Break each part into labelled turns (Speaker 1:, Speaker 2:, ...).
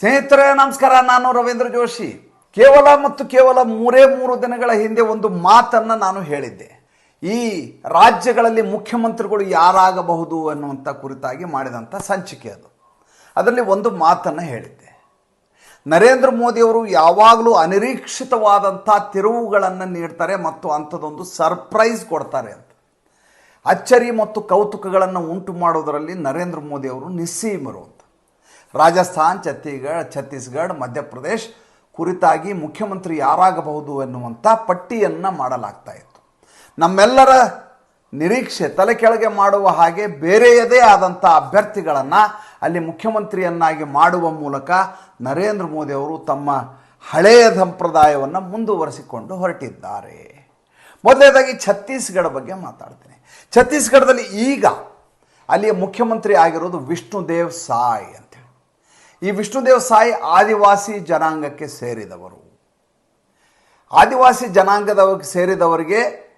Speaker 1: ಸ್ನೇಹಿತರೆ, ನಮಸ್ಕಾರ. ನಾನು ರವೀಂದ್ರ ಜೋಶಿ. ಕೇವಲ ಮತ್ತು ಕೇವಲ ಮೂರೇ ಮೂರು ದಿನಗಳ ಹಿಂದೆ ಒಂದು ಮಾತನ್ನು ನಾನು ಹೇಳಿದ್ದೆ. ಈ ರಾಜ್ಯಗಳಲ್ಲಿ ಮುಖ್ಯಮಂತ್ರಿಗಳು ಯಾರಾಗಬಹುದು ಅನ್ನುವಂಥ ಕುರಿತಾಗಿ ಮಾಡಿದಂಥ ಸಂಚಿಕೆ ಅದು. ಅದರಲ್ಲಿ ಒಂದು ಮಾತನ್ನು ಹೇಳಿದ್ದೆ. ನರೇಂದ್ರ ಮೋದಿಯವರು ಯಾವಾಗಲೂ ಅನಿರೀಕ್ಷಿತವಾದಂಥ ತಿರುವುಗಳನ್ನು ನೀಡ್ತಾರೆ ಮತ್ತು ಅಂಥದ್ದೊಂದು ಸರ್ಪ್ರೈಸ್ ಕೊಡ್ತಾರೆ ಅಂತ. ಅಚ್ಚರಿ ಮತ್ತು ಕೌತುಕಗಳನ್ನು ಉಂಟು ಮಾಡೋದರಲ್ಲಿ ನರೇಂದ್ರ ಮೋದಿಯವರು ನಿಸ್ಸೀಮರು ರಾಜಸ್ಥಾನ್, ಛತ್ತೀಸ್ಗಢ ಛತ್ತೀಸ್ಗಢ, ಮಧ್ಯಪ್ರದೇಶ ಕುರಿತಾಗಿ ಮುಖ್ಯಮಂತ್ರಿ ಯಾರಾಗಬಹುದು ಎನ್ನುವಂಥ ಪಟ್ಟಿಯನ್ನು ಮಾಡಲಾಗ್ತಾ ಇತ್ತು. ನಮ್ಮೆಲ್ಲರ ನಿರೀಕ್ಷೆ ತಲೆ ಕೆಳಗೆ ಮಾಡುವ ಹಾಗೆ ಬೇರೆಯದೇ ಆದಂಥ ಅಭ್ಯರ್ಥಿಗಳನ್ನು ಅಲ್ಲಿ ಮುಖ್ಯಮಂತ್ರಿಯನ್ನಾಗಿ ಮಾಡುವ ಮೂಲಕ ನರೇಂದ್ರ ಮೋದಿ ಅವರು ತಮ್ಮ ಹಳೆಯ ಸಂಪ್ರದಾಯವನ್ನು ಮುಂದುವರಿಸಿಕೊಂಡು ಹೊರಟಿದ್ದಾರೆ. ಮೊದಲನೇದಾಗಿ ಛತ್ತೀಸ್ಗಢ ಬಗ್ಗೆ ಮಾತಾಡ್ತೀನಿ. ಛತ್ತೀಸ್ಗಢದಲ್ಲಿ ಈಗ ಅಲ್ಲಿಯ ಮುಖ್ಯಮಂತ್ರಿ ಆಗಿರೋದು ವಿಷ್ಣುದೇವ್ ಸಾಯ್ ಅಂತೇಳಿ ಈ ವಿಷ್ಣುದೇವ್ ಸಾಯಿ ಆದಿವಾಸಿ ಜನಾಂಗಕ್ಕೆ ಸೇರಿದವರು. ಆದಿವಾಸಿ ಜನಾಂಗದವರಿಗೆ ಸೇರಿದವರಿಗೆ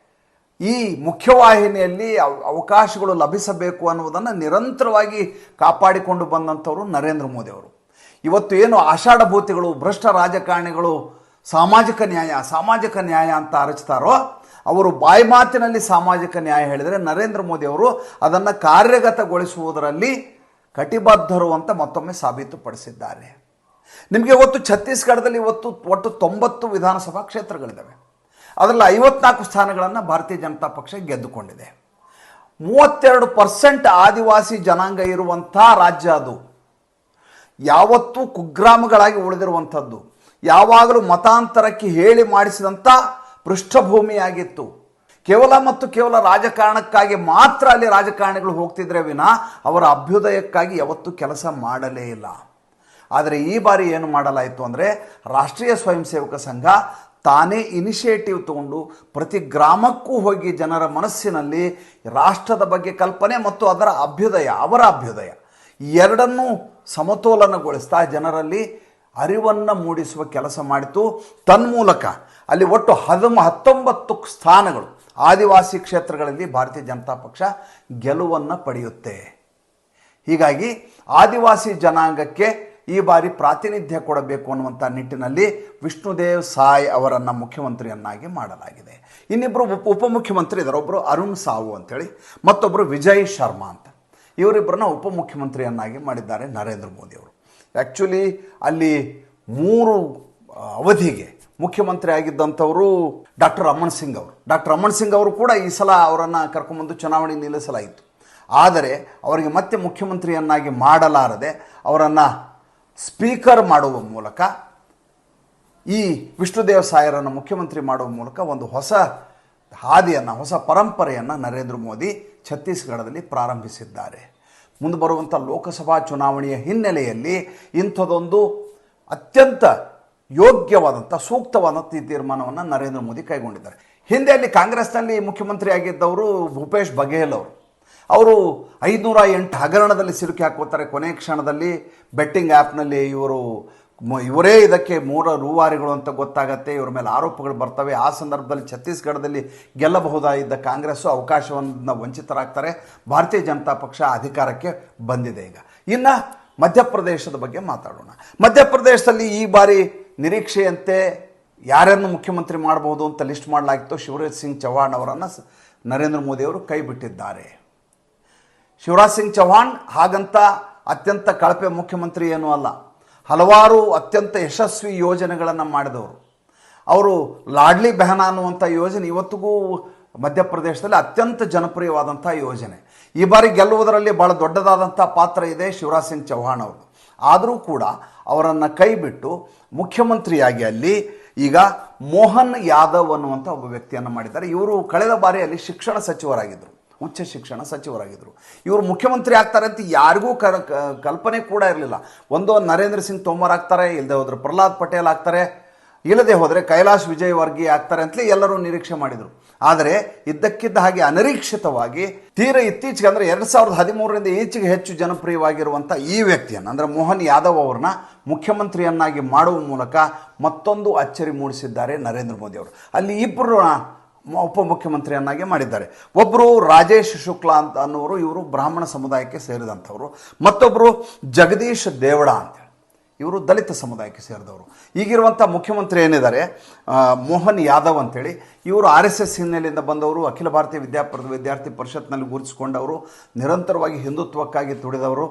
Speaker 1: ಈ ಮುಖ್ಯವಾಹಿನಿಯಲ್ಲಿ ಅವ- ಅವಕಾಶಗಳು ಲಭಿಸಬೇಕು ಅನ್ನುವುದನ್ನು ನಿರಂತರವಾಗಿ ಕಾಪಾಡಿಕೊಂಡು ಬಂದಂಥವರು ನರೇಂದ್ರ ಮೋದಿಯವರು ಇವತ್ತು ಏನು ಆಷಾಢಭೂತಿಗಳು, ಭ್ರಷ್ಟ ರಾಜಕಾರಣಿಗಳು, ಸಾಮಾಜಿಕ ನ್ಯಾಯ ಸಾಮಾಜಿಕ ನ್ಯಾಯ ಅಂತ ಅರಚ್ತಾರೋ, ಅವರು ಬಾಯಿ ಮಾತಿನಲ್ಲಿ ಸಾಮಾಜಿಕ ನ್ಯಾಯ ಹೇಳಿದರೆ ನರೇಂದ್ರ ಮೋದಿಯವರು ಅದನ್ನು ಕಾರ್ಯಗತಗೊಳಿಸುವುದರಲ್ಲಿ ಕಟಿಬದ್ಧರು ಅಂತ ಮತ್ತೊಮ್ಮೆ ಸಾಬೀತುಪಡಿಸಿದ್ದಾರೆ. ನಿಮಗೆ ಇವತ್ತು ಛತ್ತೀಸ್ಗಢದಲ್ಲಿ ಇವತ್ತು ಒಟ್ಟು ತೊಂಬತ್ತು ವಿಧಾನಸಭಾ ಕ್ಷೇತ್ರಗಳಿದ್ದಾವೆ. ಅದರಲ್ಲಿ ಐವತ್ನಾಲ್ಕು ಸ್ಥಾನಗಳನ್ನು ಭಾರತೀಯ ಜನತಾ ಪಕ್ಷ ಗೆದ್ದುಕೊಂಡಿದೆ. ಮೂವತ್ತೆರಡು ಪರ್ಸೆಂಟ್ ಆದಿವಾಸಿ ಜನಾಂಗ ಇರುವಂಥ ರಾಜ್ಯ ಅದು. ಯಾವತ್ತೂ ಕುಗ್ರಾಮಗಳಾಗಿ ಉಳಿದಿರುವಂಥದ್ದು. ಯಾವಾಗಲೂ ಮತಾಂತರಕ್ಕೆ ಹೇಳಿ ಮಾಡಿಸಿದಂಥ ಪೃಷ್ಠಭೂಮಿಯಾಗಿತ್ತು. ಕೇವಲ ಮತ್ತು ಕೇವಲ ರಾಜಕಾರಣಕ್ಕಾಗಿ ಮಾತ್ರ ಅಲ್ಲಿ ರಾಜಕಾರಣಿಗಳು ಹೋಗ್ತಿದ್ರೆ ವಿನ ಅವರ ಅಭ್ಯುದಯಕ್ಕಾಗಿ ಯಾವತ್ತೂ ಕೆಲಸ ಮಾಡಲೇ ಇಲ್ಲ. ಆದರೆ ಈ ಬಾರಿ ಏನು ಮಾಡಲಾಯಿತು ಅಂದರೆ ರಾಷ್ಟ್ರೀಯ ಸ್ವಯಂ ಸೇವಕ ಸಂಘ ತಾನೇ ಇನಿಷಿಯೇಟಿವ್ ತಗೊಂಡು ಪ್ರತಿ ಗ್ರಾಮಕ್ಕೂ ಹೋಗಿ ಜನರ ಮನಸ್ಸಿನಲ್ಲಿ ರಾಷ್ಟ್ರದ ಬಗ್ಗೆ ಕಲ್ಪನೆ ಮತ್ತು ಅದರ ಅಭ್ಯುದಯ, ಅವರ ಅಭ್ಯುದಯ ಎರಡನ್ನೂ ಸಮತೋಲನಗೊಳಿಸ್ತಾ ಜನರಲ್ಲಿ ಅರಿವನ್ನು ಮೂಡಿಸುವ ಕೆಲಸ ಮಾಡಿತು. ತನ್ಮೂಲಕ ಅಲ್ಲಿ ಒಟ್ಟು ಹದಮ ಹತ್ತೊಂಬತ್ತು ಸ್ಥಾನಗಳು. ಆದಿವಾಸಿ ಕ್ಷೇತ್ರಗಳಲ್ಲಿ ಭಾರತೀಯ ಜನತಾ ಪಕ್ಷ ಗೆಲುವನ್ನು ಪಡೆಯುತ್ತೆ. ಹೀಗಾಗಿ ಆದಿವಾಸಿ ಜನಾಂಗಕ್ಕೆ ಈ ಬಾರಿ ಪ್ರಾತಿನಿಧ್ಯ ಕೊಡಬೇಕು ಅನ್ನುವಂಥ ನಿಟ್ಟಿನಲ್ಲಿ ವಿಷ್ಣುದೇವ್ ಸಾಯ್ ಅವರನ್ನು ಮುಖ್ಯಮಂತ್ರಿಯನ್ನಾಗಿ ಮಾಡಲಾಗಿದೆ. ಇನ್ನಿಬ್ಬರು ಉಪ ಉಪಮುಖ್ಯಮಂತ್ರಿ ಇದ್ದಾರೆ ಒಬ್ಬರು ಅರುಣ್ ಸಾವು ಅಂತೇಳಿ ಮತ್ತೊಬ್ಬರು ವಿಜಯ್ ಶರ್ಮಾ ಅಂತ. ಇವರಿಬ್ಬರನ್ನ ಉಪಮುಖ್ಯಮಂತ್ರಿಯನ್ನಾಗಿ ಮಾಡಿದ್ದಾರೆ ನರೇಂದ್ರ ಮೋದಿಯವರು ಆ್ಯಕ್ಚುಲಿ ಅಲ್ಲಿ ಮೂರು ಅವಧಿಗೆ ಮುಖ್ಯಮಂತ್ರಿ ಆಗಿದ್ದಂಥವರು ಡಾಕ್ಟರ್ ರಮಣ್ ಸಿಂಗ್ ಅವರು. ಡಾಕ್ಟರ್ ರಮಣ್ ಸಿಂಗ್ ಅವರು ಕೂಡ ಈ ಸಲ ಅವರನ್ನು ಕರ್ಕೊಂಬಂದು ಚುನಾವಣೆ ನಿಲ್ಲಿಸಲಾಯಿತು. ಆದರೆ ಅವರಿಗೆ ಮತ್ತೆ ಮುಖ್ಯಮಂತ್ರಿಯನ್ನಾಗಿ ಮಾಡಲಾರದೆ ಅವರನ್ನು ಸ್ಪೀಕರ್ ಮಾಡುವ ಮೂಲಕ, ಈ ವಿಷ್ಣುದೇವ ಸಾಯರನ್ನು ಮುಖ್ಯಮಂತ್ರಿ ಮಾಡುವ ಮೂಲಕ ಒಂದು ಹೊಸ ಹಾದಿಯನ್ನು, ಹೊಸ ಪರಂಪರೆಯನ್ನು ನರೇಂದ್ರ ಮೋದಿ ಛತ್ತೀಸ್ಗಢದಲ್ಲಿ ಪ್ರಾರಂಭಿಸಿದ್ದಾರೆ. ಮುಂದೆ ಬರುವಂಥ ಲೋಕಸಭಾ ಚುನಾವಣೆಯ ಹಿನ್ನೆಲೆಯಲ್ಲಿ ಇಂಥದೊಂದು ಅತ್ಯಂತ ಯೋಗ್ಯವಾದಂಥ ಸೂಕ್ತವಾದಂಥ ಈ ತೀರ್ಮಾನವನ್ನು ನರೇಂದ್ರ ಮೋದಿ ಕೈಗೊಂಡಿದ್ದಾರೆ. ಹಿಂದೆ ಅಲ್ಲಿ ಕಾಂಗ್ರೆಸ್ನಲ್ಲಿ ಮುಖ್ಯಮಂತ್ರಿ ಆಗಿದ್ದವರು ಭೂಪೇಶ್ ಬಘೇಲ್ ಅವರು. ಅವರು ಐದುನೂರ ಎಂಟು ಹಗರಣದಲ್ಲಿ ಸಿಲುಕಿ ಹಾಕೋತಾರೆ. ಕೊನೆ ಕ್ಷಣದಲ್ಲಿ ಬೆಟ್ಟಿಂಗ್ ಆ್ಯಪ್ನಲ್ಲಿ ಇವರು ಇವರೇ ಇದಕ್ಕೆ ಮೂಲ ರೂವಾರಿಗಳು ಅಂತ ಗೊತ್ತಾಗತ್ತೆ. ಇವರ ಮೇಲೆ ಆರೋಪಗಳು ಬರ್ತವೆ. ಆ ಸಂದರ್ಭದಲ್ಲಿ ಛತ್ತೀಸ್ಗಢದಲ್ಲಿ ಗೆಲ್ಲಬಹುದಾಗಿದ್ದ ಕಾಂಗ್ರೆಸ್ಸು ಅವಕಾಶವನ್ನು ವಂಚಿತರಾಗ್ತಾರೆ. ಭಾರತೀಯ ಜನತಾ ಪಕ್ಷ ಅಧಿಕಾರಕ್ಕೆ ಬಂದಿದೆ ಈಗ. ಇನ್ನು ಮಧ್ಯಪ್ರದೇಶದ ಬಗ್ಗೆ ಮಾತಾಡೋಣ. ಮಧ್ಯಪ್ರದೇಶದಲ್ಲಿ ಈ ಬಾರಿ ನಿರೀಕ್ಷೆಯಂತೆ ಯಾರನ್ನು ಮುಖ್ಯಮಂತ್ರಿ ಮಾಡಬಹುದು ಅಂತ ಲಿಸ್ಟ್ ಮಾಡಲಾಗಿತ್ತು? ಶಿವರಾಜ್ ಸಿಂಗ್ ಚೌಹಾಣ್ ಅವರನ್ನು ನರೇಂದ್ರ ಮೋದಿಯವರು ಕೈ ಬಿಟ್ಟಿದ್ದಾರೆ. ಶಿವರಾಜ್ ಸಿಂಗ್ ಚೌಹಾಣ್ ಹಾಗಂತ ಅತ್ಯಂತ ಕಳಪೆ ಮುಖ್ಯಮಂತ್ರಿ ಏನೂ ಅಲ್ಲ. ಹಲವಾರು ಅತ್ಯಂತ ಯಶಸ್ವಿ ಯೋಜನೆಗಳನ್ನು ಮಾಡಿದವರು. ಅವರು ಲಾಡ್ಲಿ ಬೆಹನ ಅನ್ನುವಂಥ ಯೋಜನೆ ಇವತ್ತಿಗೂ ಮಧ್ಯಪ್ರದೇಶದಲ್ಲಿ ಅತ್ಯಂತ ಜನಪ್ರಿಯವಾದಂಥ ಯೋಜನೆ. ಈ ಬಾರಿ ಗೆಲ್ಲುವುದರಲ್ಲಿ ಭಾಳ ದೊಡ್ಡದಾದಂಥ ಪಾತ್ರ ಇದೆ ಶಿವರಾಜ್ ಸಿಂಗ್ ಚೌಹಾಣ್ ಅವರು ಆದರೂ ಕೂಡ ಅವರನ್ನು ಕೈಬಿಟ್ಟು ಮುಖ್ಯಮಂತ್ರಿಯಾಗಿ ಅಲ್ಲಿ ಈಗ ಮೋಹನ್ ಯಾದವ್ ಅನ್ನುವಂಥ ಒಬ್ಬ ವ್ಯಕ್ತಿಯನ್ನು ಮಾಡಿದ್ದಾರೆ. ಇವರು ಕಳೆದ ಬಾರಿ ಅಲ್ಲಿ ಶಿಕ್ಷಣ ಸಚಿವರಾಗಿದ್ದರು ಉಚ್ಚ ಶಿಕ್ಷಣ ಸಚಿವರಾಗಿದ್ದರು ಇವರು ಮುಖ್ಯಮಂತ್ರಿ ಆಗ್ತಾರೆ ಅಂತ ಯಾರಿಗೂ ಕಲ್ಪನೆ ಕೂಡ ಇರಲಿಲ್ಲ. ಒಂದು ನರೇಂದ್ರ ಸಿಂಗ್ ತೋಮರ್ ಆಗ್ತಾರೆ ಇಲ್ಲದೆ ಹೋದರೆ ಪ್ರಹ್ಲಾದ್ ಪಟೇಲ್ ಆಗ್ತಾರೆ, ಇಲ್ಲದೆ ಹೋದರೆ ಕೈಲಾಶ್ ವಿಜಯ್ ವರ್ಗಿ ಆಗ್ತಾರೆ ಅಂತಲೇ ಎಲ್ಲರೂ ನಿರೀಕ್ಷೆ ಮಾಡಿದರು. ಆದರೆ ಇದ್ದಕ್ಕಿದ್ದ ಹಾಗೆ ಅನಿರೀಕ್ಷಿತವಾಗಿ ತೀರ ಇತ್ತೀಚೆಗೆ ಅಂದರೆ ಎರಡು ಸಾವಿರದ ಹದಿಮೂರರಿಂದ ಈಚೆಗೆ ಹೆಚ್ಚು ಜನಪ್ರಿಯವಾಗಿರುವಂಥ ಈ ವ್ಯಕ್ತಿಯನ್ನು, ಅಂದರೆ ಮೋಹನ್ ಯಾದವ್ ಅವ್ರನ್ನ ಮುಖ್ಯಮಂತ್ರಿಯನ್ನಾಗಿ ಮಾಡುವ ಮೂಲಕ ಮತ್ತೊಂದು ಅಚ್ಚರಿ ಮೂಡಿಸಿದ್ದಾರೆ ನರೇಂದ್ರ ಮೋದಿ ಅವರು. ಅಲ್ಲಿ ಇಬ್ಬರು ಉಪಮುಖ್ಯಮಂತ್ರಿಯನ್ನಾಗಿ ಮಾಡಿದ್ದಾರೆ. ಒಬ್ಬರು ರಾಜೇಶ್ ಶುಕ್ಲಾ ಅಂತ ಅನ್ನೋರು ಇವರು ಬ್ರಾಹ್ಮಣ ಸಮುದಾಯಕ್ಕೆ ಸೇರಿದಂಥವರು. ಮತ್ತೊಬ್ಬರು ಜಗದೀಶ್ ದೇವಡ ಅಂತೇಳಿ ಇವರು ದಲಿತ ಸಮುದಾಯಕ್ಕೆ ಸೇರಿದವರು. ಈಗಿರುವಂಥ ಮುಖ್ಯಮಂತ್ರಿ ಏನಿದ್ದಾರೆ? ಮೋಹನ್ ಯಾದವ್ ಅಂತೇಳಿ. ಇವರು ಆರ್ ಎಸ್ ಎಸ್ ಹಿನ್ನೆಲೆಯಿಂದ ಬಂದವರು, ಅಖಿಲ ಭಾರತೀಯ ವಿದ್ಯಾಪ್ರ ವಿದ್ಯಾರ್ಥಿ ಪರಿಷತ್ನಲ್ಲಿ ಗುರುತಿಸಿಕೊಂಡವರು, ನಿರಂತರವಾಗಿ ಹಿಂದುತ್ವಕ್ಕಾಗಿ ತುಡಿದವರು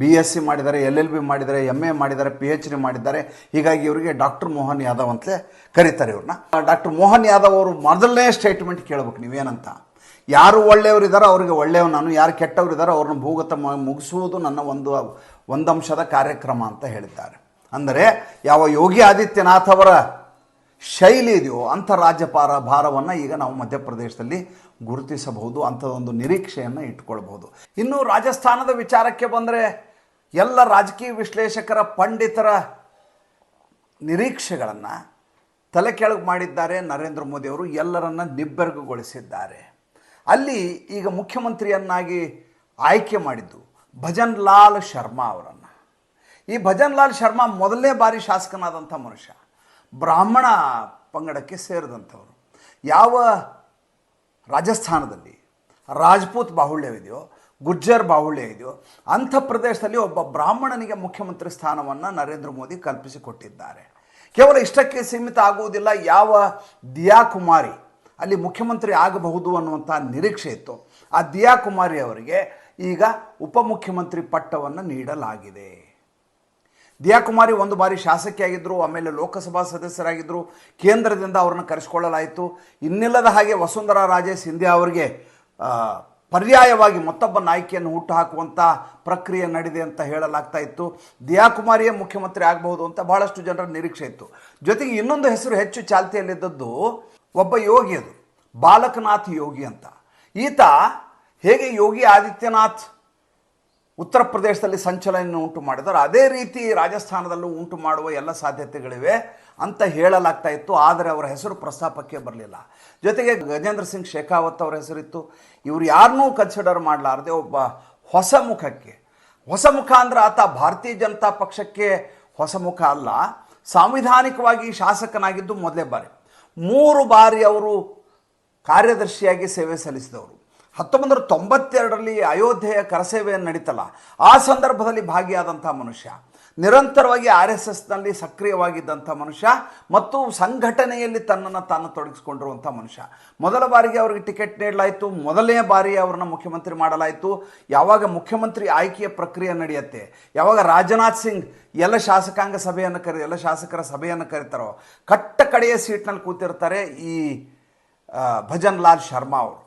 Speaker 1: ಬಿ ಎಸ್ ಸಿ ಮಾಡಿದ್ದಾರೆ, ಎಲ್ ಎಲ್ ಬಿ ಮಾಡಿದ್ದಾರೆ ಎಂ ಎ ಮಾಡಿದ್ದಾರೆ, ಪಿ ಎಚ್ ಡಿ ಮಾಡಿದ್ದಾರೆ. ಹೀಗಾಗಿ ಇವರಿಗೆ ಡಾಕ್ಟರ್ ಮೋಹನ್ ಯಾದವ್ ಅಂತಲೇ ಕರೀತಾರೆ ಇವ್ರನ್ನ. ಡಾಕ್ಟರ್ ಮೋಹನ್ ಯಾದವ್ ಅವರು ಮೊದಲನೇ ಸ್ಟೇಟ್ಮೆಂಟ್ ಕೇಳಬೇಕು ನೀವೇನಂತ. ಯಾರು ಒಳ್ಳೆಯವರಿದ್ದಾರೋ ಅವರಿಗೆ ಒಳ್ಳೆಯವ ನಾನು ಯಾರು ಕೆಟ್ಟವರಿದ್ದಾರೋ ಅವ್ರನ್ನ ಭೂಗತ ಮುಗಿಸುವುದು ನನ್ನ ಒಂದು ಒಂದಂಶದ ಕಾರ್ಯಕ್ರಮ ಅಂತ ಹೇಳಿದ್ದಾರೆ. ಅಂದರೆ ಯಾವ ಯೋಗಿ ಆದಿತ್ಯನಾಥ್ ಅವರ ಶೈಲಿ ಇದೆಯೋ ಅಂಥ ರಾಜ್ಯಪಾರ ಭಾರವನ್ನು ಈಗ ನಾವು ಮಧ್ಯಪ್ರದೇಶದಲ್ಲಿ ಗುರುತಿಸಬಹುದು, ಅಂಥದ್ದೊಂದು ನಿರೀಕ್ಷೆಯನ್ನು ಇಟ್ಕೊಳ್ಬಹುದು. ಇನ್ನು ರಾಜಸ್ಥಾನದ ವಿಚಾರಕ್ಕೆ ಬಂದರೆ ಎಲ್ಲ ರಾಜಕೀಯ ವಿಶ್ಲೇಷಕರ ಪಂಡಿತರ ನಿರೀಕ್ಷೆಗಳನ್ನು ತಲೆ ಕೆಳಗೆ ಮಾಡಿದ್ದಾರೆ ನರೇಂದ್ರ ಮೋದಿಯವರು ಎಲ್ಲರನ್ನ ನಿಬ್ಬೆರಗುಗೊಳಿಸಿದ್ದಾರೆ. ಅಲ್ಲಿ ಈಗ ಮುಖ್ಯಮಂತ್ರಿಯನ್ನಾಗಿ ಆಯ್ಕೆ ಮಾಡಿದ್ದು ಭಜನ್ ಲಾಲ್ ಶರ್ಮಾ ಅವರನ್ನು. ಈ ಭಜನ್ ಲಾಲ್ ಶರ್ಮಾ ಮೊದಲನೇ ಬಾರಿ ಶಾಸಕನಾದಂಥ ಮನುಷ್ಯ. ಬ್ರಾಹ್ಮಣ ಪಂಗಡಕ್ಕೆ ಸೇರಿದಂಥವರು. ಯಾವ ರಾಜಸ್ಥಾನದಲ್ಲಿ ರಾಜ್ಪೂತ್ ಬಾಹುಳ್ಯವಿದೆಯೋ, ಗುಜ್ಜರ್ ಬಾಹುಳ್ಯ ಇದೆಯೋ ಅಂಥ ಪ್ರದೇಶದಲ್ಲಿ ಒಬ್ಬ ಬ್ರಾಹ್ಮಣನಿಗೆ ಮುಖ್ಯಮಂತ್ರಿ ಸ್ಥಾನವನ್ನು ನರೇಂದ್ರ ಮೋದಿ ಕಲ್ಪಿಸಿಕೊಟ್ಟಿದ್ದಾರೆ. ಕೇವಲ ಇಷ್ಟಕ್ಕೆ ಸೀಮಿತ ಆಗುವುದಿಲ್ಲ, ಯಾವ ದಿಯಾ ಕುಮಾರಿ ಅಲ್ಲಿ ಮುಖ್ಯಮಂತ್ರಿ ಆಗಬಹುದು ಅನ್ನುವಂಥ ನಿರೀಕ್ಷೆ ಇತ್ತು. ಆ ದಿಯಾ ಕುಮಾರಿ ಅವರಿಗೆ ಈಗ ಉಪಮುಖ್ಯಮಂತ್ರಿ ಪಟ್ಟವನ್ನು ನೀಡಲಾಗಿದೆ. ದಿಯಾ ಕುಮಾರಿ ಒಂದು ಬಾರಿ ಶಾಸಕಿಯಾಗಿದ್ದರು ಆಮೇಲೆ ಲೋಕಸಭಾ ಸದಸ್ಯರಾಗಿದ್ದರು ಕೇಂದ್ರದಿಂದ ಅವರನ್ನು ಕರೆಸಿಕೊಳ್ಳಲಾಯಿತು. ಇನ್ನಿಲ್ಲದ ಹಾಗೆ ವಸುಂಧರಾ ರಾಜೇ ಸಿಂಧ್ಯಾ ಅವರಿಗೆ ಪರ್ಯಾಯವಾಗಿ ಮತ್ತೊಬ್ಬ ನಾಯಕಿಯನ್ನು ಹುಟ್ಟುಹಾಕುವಂಥ ಪ್ರಕ್ರಿಯೆ ನಡೆದಿದೆ ಅಂತ ಹೇಳಲಾಗ್ತಾ ಇತ್ತು. ದಿಯಾ ಕುಮಾರಿಯೇ ಮುಖ್ಯಮಂತ್ರಿ ಆಗಬಹುದು ಅಂತ ಬಹಳಷ್ಟು ಜನರ ನಿರೀಕ್ಷೆ ಇತ್ತು. ಜೊತೆಗೆ ಇನ್ನೊಂದು ಹೆಸರು ಹೆಚ್ಚು ಚಾಲ್ತಿಯಲ್ಲಿದ್ದದ್ದು ಒಬ್ಬ ಯೋಗಿ ಅದು. ಬಾಲಕನಾಥ್ ಯೋಗಿ ಅಂತ. ಈತ ಹೇಗೆ ಯೋಗಿ ಆದಿತ್ಯನಾಥ್ ಉತ್ತರ ಪ್ರದೇಶದಲ್ಲಿ ಸಂಚಲನ ಉಂಟು ಮಾಡಿದ್ದಾರೆ ಅದೇ ರೀತಿ ರಾಜಸ್ಥಾನದಲ್ಲೂ ಉಂಟು ಮಾಡುವ ಎಲ್ಲ ಸಾಧ್ಯತೆಗಳಿವೆ ಅಂತ ಹೇಳಲಾಗ್ತಾ ಇತ್ತು, ಆದರೆ ಅವರ ಹೆಸರು ಪ್ರಸ್ತಾಪಕ್ಕೆ ಬರಲಿಲ್ಲ. ಜೊತೆಗೆ ಗಜೇಂದ್ರ ಸಿಂಗ್ ಶೇಖಾವತ್ ಅವರ ಹೆಸರಿತ್ತು. ಇವರು ಯಾರನ್ನೂ ಕನ್ಸಿಡರ್ ಮಾಡಲಾರದೆ ಒಬ್ಬ ಹೊಸ ಮುಖಕ್ಕೆ. ಹೊಸ ಮುಖ ಅಂದ್ರೆ ಆತ ಭಾರತೀಯ ಜನತಾ ಪಕ್ಷಕ್ಕೆ ಹೊಸ ಮುಖ ಅಲ್ಲ, ಸಾಂವಿಧಾನಿಕವಾಗಿ ಶಾಸಕನಾಗಿದ್ದು ಮೊದಲೇ ಬಾರಿ. ಮೂರು ಬಾರಿ ಅವರು ಕಾರ್ಯದರ್ಶಿಯಾಗಿ ಸೇವೆ ಸಲ್ಲಿಸಿದವರು. ಹತ್ತೊಂಬತ್ತು ನೂರ ತೊಂಬತ್ತೆರಡರಲ್ಲಿ ಅಯೋಧ್ಯೆಯ ಕರಸೇವೆಯನ್ನು ನಡೀತಲ್ಲ, ಆ ಸಂದರ್ಭದಲ್ಲಿ ಭಾಗಿಯಾದಂಥ ಮನುಷ್ಯ. ನಿರಂತರವಾಗಿ ಆರ್ ಎಸ್ ಎಸ್ನಲ್ಲಿ ಸಕ್ರಿಯವಾಗಿದ್ದಂಥ ಮನುಷ್ಯ ಮತ್ತು ಸಂಘಟನೆಯಲ್ಲಿ ತನ್ನನ್ನು ತಾನು ತೊಡಗಿಸಿಕೊಂಡಿರುವಂಥ ಮನುಷ್ಯ. ಮೊದಲ ಬಾರಿಗೆ ಅವರಿಗೆ ಟಿಕೆಟ್ ನೀಡಲಾಯಿತು, ಮೊದಲನೇ ಬಾರಿ ಅವರನ್ನು ಮುಖ್ಯಮಂತ್ರಿ ಮಾಡಲಾಯಿತು. ಯಾವಾಗ ಮುಖ್ಯಮಂತ್ರಿ ಆಯ್ಕೆಯ ಪ್ರಕ್ರಿಯೆ ನಡೆಯುತ್ತೆ, ಯಾವಾಗ ರಾಜನಾಥ್ ಸಿಂಗ್ ಎಲ್ಲ ಶಾಸಕಾಂಗ ಸಭೆಯನ್ನು ಕರಿ, ಎಲ್ಲ ಶಾಸಕರ ಸಭೆಯನ್ನು ಕರೀತಾರೋ, ಕಟ್ಟ ಕಡೆಯ ಸೀಟ್ನಲ್ಲಿ ಕೂತಿರ್ತಾರೆ ಈ ಭಜನ್ ಲಾಲ್ ಶರ್ಮಾ ಅವರು.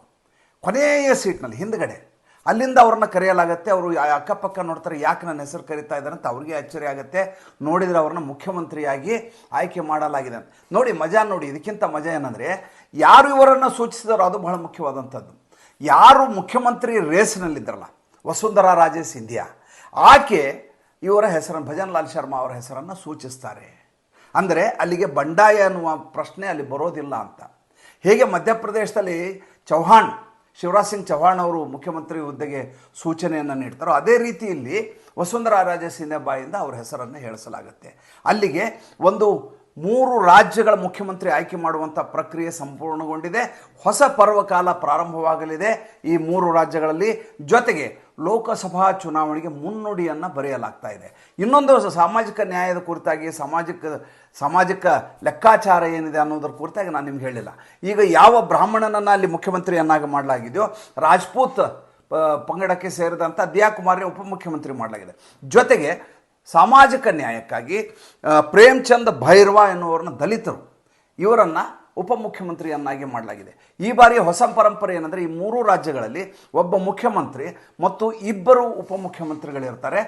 Speaker 1: ಕೊನೆಯ ಸೀಟ್ನಲ್ಲಿ, ಹಿಂದ್ಗಡೆ. ಅಲ್ಲಿಂದ ಅವ್ರನ್ನ ಕರೆಯಲಾಗುತ್ತೆ. ಅವರು ಅಕ್ಕಪಕ್ಕ ನೋಡ್ತಾರೆ, ಯಾಕೆ ನನ್ನ ಹೆಸರು ಕರೀತಾ ಇದ್ದಾರೆ ಅಂತ ಅವ್ರಿಗೆ ಅಚ್ಚರಿ ಆಗುತ್ತೆ. ನೋಡಿದರೆ ಅವ್ರನ್ನ ಮುಖ್ಯಮಂತ್ರಿಯಾಗಿ ಆಯ್ಕೆ ಮಾಡಲಾಗಿದೆ ಅಂತ. ನೋಡಿ, ಮಜಾ ನೋಡಿ, ಇದಕ್ಕಿಂತ ಮಜಾ ಏನಂದರೆ, ಯಾರು ಇವರನ್ನು ಸೂಚಿಸಿದಾರೋ ಅದು ಬಹಳ ಮುಖ್ಯವಾದಂಥದ್ದು. ಯಾರು ಮುಖ್ಯಮಂತ್ರಿ ರೇಸ್ನಲ್ಲಿದ್ದರಲ್ಲ ವಸುಂಧರಾ ರಾಜೇ ಸಿಂಧಿಯಾ, ಆಕೆ ಇವರ ಹೆಸರನ್ನು, ಭಜನ್ ಲಾಲ್ ಶರ್ಮಾ ಅವರ ಹೆಸರನ್ನು ಸೂಚಿಸ್ತಾರೆ. ಅಂದರೆ ಅಲ್ಲಿಗೆ ಬಂಡಾಯ ಅನ್ನುವ ಪ್ರಶ್ನೆ ಅಲ್ಲಿ ಬರೋದಿಲ್ಲ ಅಂತ. ಹೇಗೆ ಮಧ್ಯಪ್ರದೇಶದಲ್ಲಿ ಚೌಹಾಣ್ ಶಿವರಾಜ್ ಸಿಂಗ್ ಚೌಹಾಣ್ ಅವರು ಮುಖ್ಯಮಂತ್ರಿ ಹುದ್ದೆಗೆ ಸೂಚನೆಯನ್ನು ನೀಡ್ತಾರೋ, ಅದೇ ರೀತಿಯಲ್ಲಿ ವಸುಂಧರಾ ರಾಜೇ ಸಿಂಧೆ ಬಾಯಿಂದ ಅವರ ಹೆಸರನ್ನು ಹೇಳಿಸಲಾಗುತ್ತೆ. ಅಲ್ಲಿಗೆ ಒಂದು ಮೂರು ರಾಜ್ಯಗಳ ಮುಖ್ಯಮಂತ್ರಿ ಆಯ್ಕೆ ಮಾಡುವಂಥ ಪ್ರಕ್ರಿಯೆ ಸಂಪೂರ್ಣಗೊಂಡಿದೆ. ಹೊಸ ಪರ್ವಕಾಲ ಪ್ರಾರಂಭವಾಗಲಿದೆ ಈ ಮೂರು ರಾಜ್ಯಗಳಲ್ಲಿ. ಜೊತೆಗೆ ಲೋಕಸಭಾ ಚುನಾವಣೆಗೆ ಮುನ್ನುಡಿಯನ್ನು ಬರೆಯಲಾಗ್ತಾ ಇದೆ. ಇನ್ನೊಂದು ಸಾಮಾಜಿಕ ನ್ಯಾಯದ ಕುರಿತಾಗಿ, ಸಾಮಾಜಿಕ ಸಾಮಾಜಿಕ ಲೆಕ್ಕಾಚಾರ ಏನಿದೆ ಅನ್ನೋದ್ರ ಕುರಿತಾಗಿ ನಾನು ನಿಮ್ಗೆ ಹೇಳಿಲ್ಲ. ಈಗ ಯಾವ ಬ್ರಾಹ್ಮಣನನ್ನು ಅಲ್ಲಿ ಮುಖ್ಯಮಂತ್ರಿಯನ್ನಾಗಿ ಮಾಡಲಾಗಿದೆಯೋ, ರಾಜ್ಪೂತ್ ಪಂಗಡಕ್ಕೆ ಸೇರಿದಂಥ ದಿಯಾ ಕುಮಾರ್ಗೆ ಉಪಮುಖ್ಯಮಂತ್ರಿ ಮಾಡಲಾಗಿದೆ. ಜೊತೆಗೆ ಸಾಮಾಜಿಕ ನ್ಯಾಯಕ್ಕಾಗಿ ಪ್ರೇಮ್ಚಂದ್ ಭೈರವ ಎನ್ನುವರನ್ನ ದಲಿತರು, ಇವರನ್ನು ಉಪಮುಖ್ಯಮಂತ್ರಿಯನ್ನಾಗಿ ಮಾಡಲಾಗಿದೆ. ಈ ಬಾರಿ ಹೊಸ ಪರಂಪರೆ ಏನಂದರೆ ಈ ಮೂರು ರಾಜ್ಯಗಳಲ್ಲಿ ಒಬ್ಬ ಮುಖ್ಯಮಂತ್ರಿ ಮತ್ತು ಇಬ್ಬರು ಉಪಮುಖ್ಯಮಂತ್ರಿಗಳಿರ್ತಾರೆ.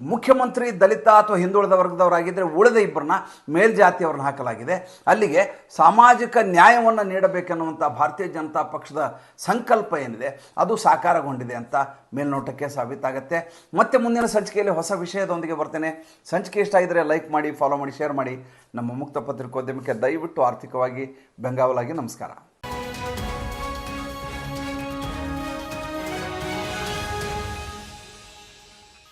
Speaker 1: ಮುಖ್ಯಮಂತ್ರಿ, ದಲಿತ ಅಥವಾ ಹಿಂದುಳಿದ ವರ್ಗದವರಾಗಿದ್ದರೆ ಉಳಿದ ಇಬ್ಬರನ್ನ ಮೇಲ್ಜಾತಿಯವ್ರನ್ನ ಹಾಕಲಾಗಿದೆ. ಅಲ್ಲಿಗೆ ಸಾಮಾಜಿಕ ನ್ಯಾಯವನ್ನು ನೀಡಬೇಕೆನ್ನುವಂಥ ಭಾರತೀಯ ಜನತಾ ಪಕ್ಷದ ಸಂಕಲ್ಪ ಏನಿದೆ, ಅದು ಸಾಕಾರಗೊಂಡಿದೆ ಅಂತ ಮೇಲ್ನೋಟಕ್ಕೆ ಸಾಬೀತಾಗುತ್ತೆ. ಮತ್ತೆ ಮುಂದಿನ ಸಂಚಿಕೆಯಲ್ಲಿ ಹೊಸ ವಿಷಯದೊಂದಿಗೆ ಬರ್ತೇನೆ. ಸಂಚಿಕೆ ಇಷ್ಟ ಆಗಿದ್ರೆ ಲೈಕ್ ಮಾಡಿ ಫಾಲೋ ಮಾಡಿ ಶೇರ್ ಮಾಡಿ. ನಮ್ಮ ಮುಕ್ತ ಪತ್ರಿಕೋದ್ಯಮಕ್ಕೆ ದಯವಿಟ್ಟು ಆರ್ಥಿಕವಾಗಿ ಬೆಂಗಾವಲಾಗಿ ನಮಸ್ಕಾರ.